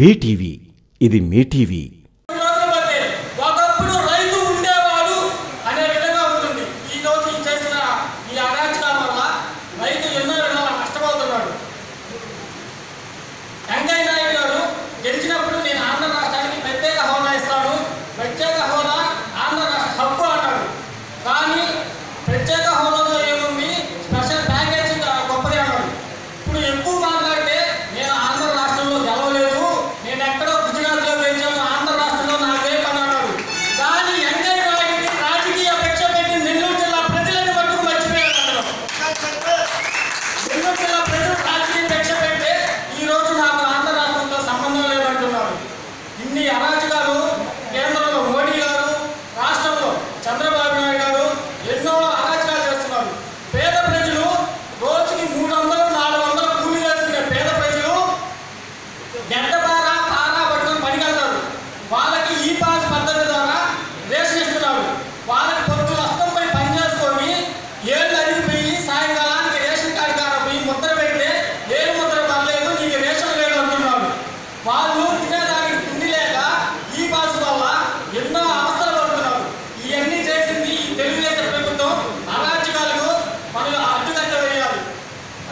BTV ఇది మీ TV.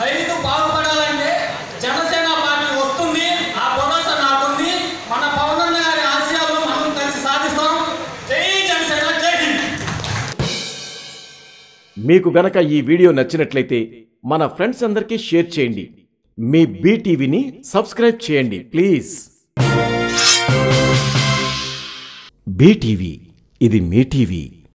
రైతు బాగుపడాలంటే జనసేన పార్టీ వస్తుంది ఆ భరోసా నాకుంది. మన పవన్ గారి ఆశయాలు మనం కలిసి సాధిస్తాం. జై జనసేన జై మీకు గనక ఈ వీడియో నచ్చినట్లయితే మన ఫ్రెండ్స్ అందరికీ షేర్ చేయండి. మీ బీటీవీని సబ్స్క్రైబ్ చేయండి ప్లీజ్. బీటీవీ ఇది మీ టీవీ.